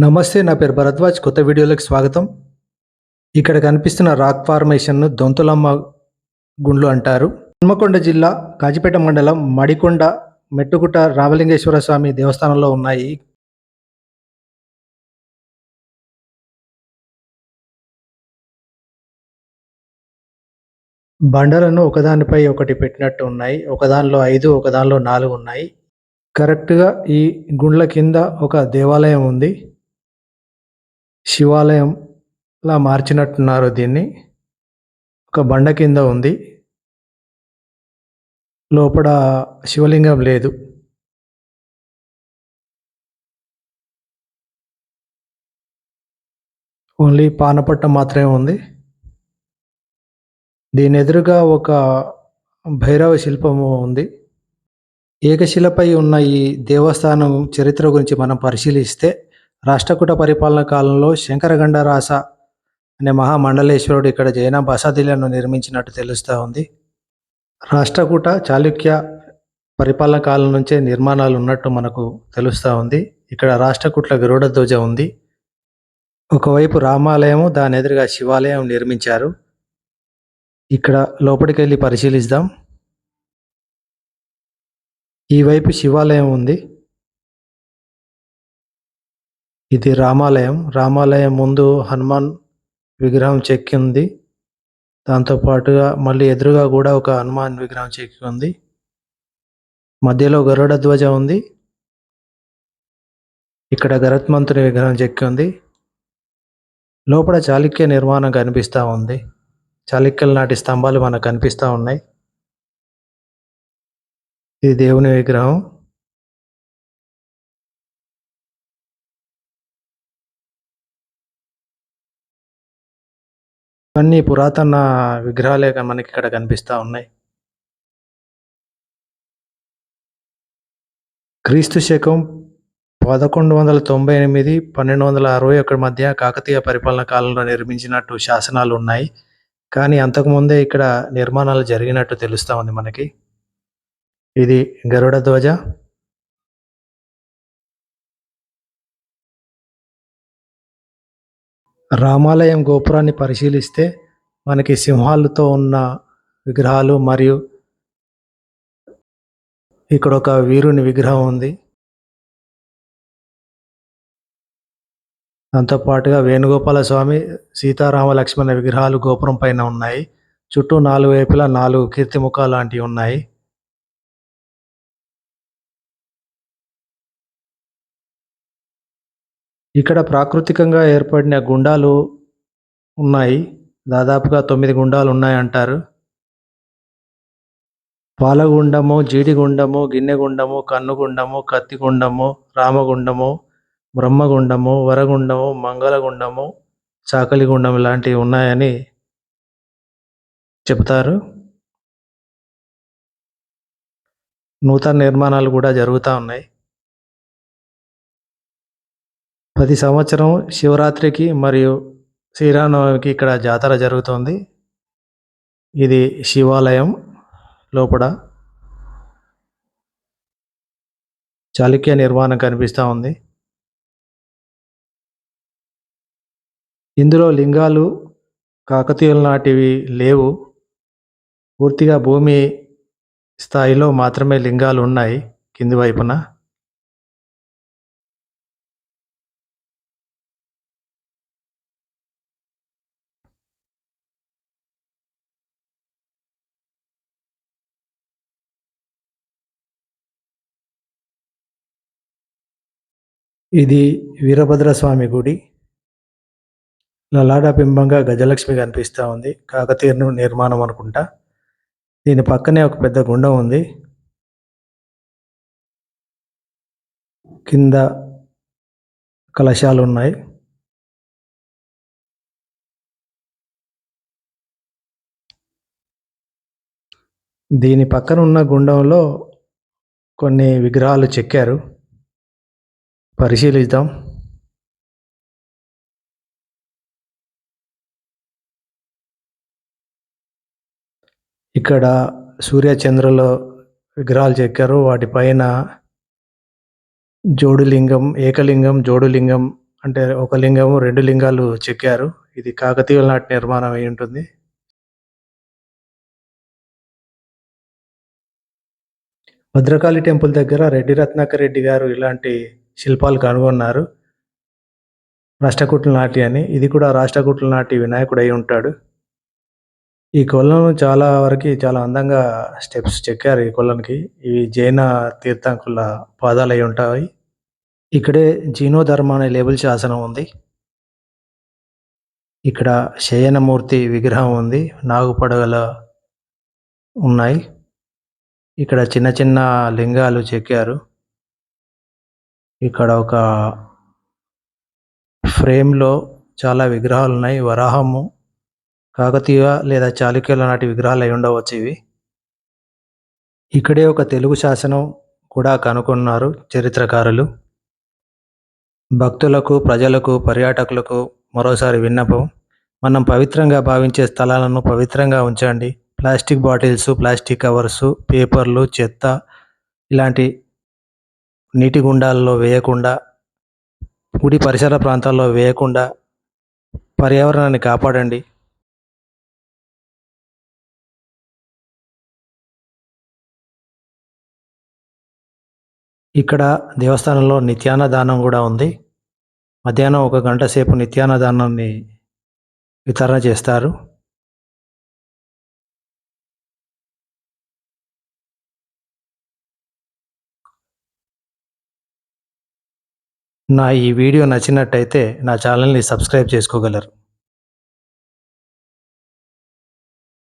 నమస్తే నా పేరు భరద్వాజ్. కొత్త వీడియోలోకి స్వాగతం. ఇక్కడ కనిపిస్తున్న రాక్ ఫార్మేషన్ను దొంతులమ్మ గుండ్లు అంటారు. హన్మకొండ జిల్లా కాజిపేట మండలం మడికొండ మెట్టుకుట రామలింగేశ్వర స్వామి దేవస్థానంలో ఉన్నాయి. బండలను ఒకదానిపై ఒకటి పెట్టినట్టు ఉన్నాయి. ఒకదానిలో ఐదు ఒకదానిలో నాలుగు ఉన్నాయి. కరెక్ట్గా ఈ గుండ్ల కింద ఒక దేవాలయం ఉంది. శివాలయంలా మార్చినట్టున్నారు దీన్ని. ఒక బండ కింద ఉంది. లోపల శివలింగం లేదు. ఓన్లీ పానపట్ట మాత్రమే ఉంది. దీని ఎదురుగా ఒక భైరవ శిల్పము ఉంది. ఏకశిలపై ఉన్న ఈ దేవస్థానం చరిత్ర గురించి మనం పరిశీలిస్తే రాష్ట్రకూట పరిపాలన కాలంలో శంకరగండ రాస అనే మహామండలేశ్వరుడు ఇక్కడ జైన బసాదిలను నిర్మించినట్టు తెలుస్తూ ఉంది. రాష్ట్రకూట చాళుక్య పరిపాలన కాలం నుంచే నిర్మాణాలు ఉన్నట్టు మనకు తెలుస్తూ ఉంది. ఇక్కడ రాష్ట్రకూట్ల గరుడ ధ్వజ ఉంది. ఒకవైపు రామాలయము దాని ఎదురుగా శివాలయం నిర్మించారు. ఇక్కడ లోపలికి వెళ్ళి పరిశీలిద్దాం. ఈ వైపు శివాలయం ఉంది. ఇది రామాలయం. రామాలయం ముందు హనుమాన్ విగ్రహం చెక్కి ఉంది దాంతో పాటుగా మళ్ళీ ఎదురుగా కూడా ఒక హనుమాన్ విగ్రహం చెక్కి ఉంది మధ్యలో గరుడ ధ్వజ ఉంది. ఇక్కడ గరత్మంతుని విగ్రహం చెక్కి ఉంది లోపల చాళుక్య నిర్మాణం కనిపిస్తూ ఉంది. చాళుక్యుల నాటి స్తంభాలు మనకు కనిపిస్తూ ఉన్నాయి. ఇది దేవుని విగ్రహం. అన్ని పురాతన విగ్రహాలే మనకి ఇక్కడ కనిపిస్తూ ఉన్నాయి. క్రీస్తు శకం పదకొండు వందల తొంభై ఎనిమిది పన్నెండు వందల అరవై ఒకటి మధ్య కాకతీయ పరిపాలన కాలంలో నిర్మించినట్టు శాసనాలు ఉన్నాయి. కానీ అంతకుముందే ఇక్కడ నిర్మాణాలు జరిగినట్టు తెలుస్తూ ఉంది మనకి. ఇది గరుడ ధ్వజ రామాలయం గోపురాన్ని పరిశీలిస్తే మనకి సింహాలతో ఉన్న విగ్రహాలు మరియు ఇక్కడ ఒక వీరుని విగ్రహం ఉంది. దాంతోపాటుగా వేణుగోపాల స్వామి సీతారామ లక్ష్మణ విగ్రహాలు గోపురం పైన ఉన్నాయి. చుట్టూ నాలుగు వైపులా నాలుగు కీర్తిముఖాలు లాంటివి ఉన్నాయి. ఇక్కడ ప్రాకృతికంగా ఏర్పడిన గుండాలు ఉన్నాయి. దాదాపుగా తొమ్మిది గుండాలు ఉన్నాయి అంటారు. పాలగుండము జీడిగుండము గిన్నెగుండము కన్నుగుండము కత్తిగుండము రామగుండము బ్రహ్మగుండము వరగుండము మంగళగుండము చాకలిగుండం లాంటివి ఉన్నాయని చెప్తారు నూతన నిర్మాణాలు కూడా జరుగుతూ ఉన్నాయి. ప్రతి సంవత్సరం శివరాత్రికి మరియు శ్రీరామనవమికి ఇక్కడ జాతర జరుగుతుంది. ఇది శివాలయం లోపల చాళుక్య నిర్మాణం కనిపిస్తూ ఉంది. ఇందులో లింగాలు కాకతీయుల నాటివి లేవు. పూర్తిగా భూమి స్థాయిలో మాత్రమే లింగాలు ఉన్నాయి కింది వైపున. ఇది వీరభద్రస్వామి గుడి. లలాడ బింబంగా గజలక్ష్మి కనిపిస్తూ ఉంది. కాకతీయ నిర్మాణం అనుకుంటా. దీని పక్కనే ఒక పెద్ద గుండం ఉంది. కింద కలశాలు ఉన్నాయి. దీని పక్కన ఉన్న గుండంలో కొన్ని విగ్రహాలు చెక్కారు. పరిశీలిద్దాం. ఇక్కడ సూర్యచంద్రుల విగ్రహాలు చెక్కారు. వాటిపైన జోడులింగం ఏకలింగం జోడులింగం అంటే ఒక లింగము రెండు లింగాలు చెక్కారు. ఇది కాకతీయుల నాటి నిర్మాణం అయి ఉంటుంది. భద్రకాళి టెంపుల్ దగ్గర రెడ్డి రత్నాకర్ రెడ్డి గారు ఇలాంటి శిల్పాలు కనుగొన్నారు. రాష్ట్రకూట్ల నాటి అని. ఇది కూడా రాష్ట్రకూట్ల నాటి వినాయకుడు అయి ఉంటాడు. ఈ కొలను చాలా వరకు చాలా అందంగా స్టెప్స్ చెక్కారు ఈ కొలనికి. ఇవి జైన తీర్థంకుల పాదాలు అయి ఉంటాయి. ఇక్కడే జీనోధర్మ అనే లేబుల్ శాసనం ఉంది. ఇక్కడ శయనమూర్తి విగ్రహం ఉంది. నాగుపడగల ఉన్నాయి. ఇక్కడ చిన్న చిన్న లింగాలు చెక్కారు. ఇక్కడ ఒక ఫ్రేమ్లో చాలా విగ్రహాలు ఉన్నాయి వరాహము కాకతీయ లేదా చాళుక్యుల నాటి విగ్రహాలు అయి ఉండవచ్చు ఇవి. ఇక్కడే ఒక తెలుగు శాసనం కూడా కనుగొన్నారు చరిత్రకారులు. భక్తులకు ప్రజలకు పర్యాటకులకు మరోసారి విన్నపం. మనం పవిత్రంగా భావించే స్థలాలను పవిత్రంగా ఉంచండి. ప్లాస్టిక్ బాటిల్స్ ప్లాస్టిక్ కవర్స్ పేపర్లు చెత్త ఇలాంటి నీటి గుండాల్లో వేయకుండా గుడి పరిసర ప్రాంతాల్లో వేయకుండా పర్యావరణాన్ని కాపాడండి. ఇక్కడ దేవస్థానంలో నిత్యాన్నదానం కూడా ఉంది. మధ్యాహ్నం ఒక గంట సేపు నిత్యాన్నదానాన్ని వితరణ చేస్తారు. నా ఈ వీడియో నచ్చినట్టయితే నా ఛానల్ని సబ్స్క్రైబ్ చేసుకోగలరు.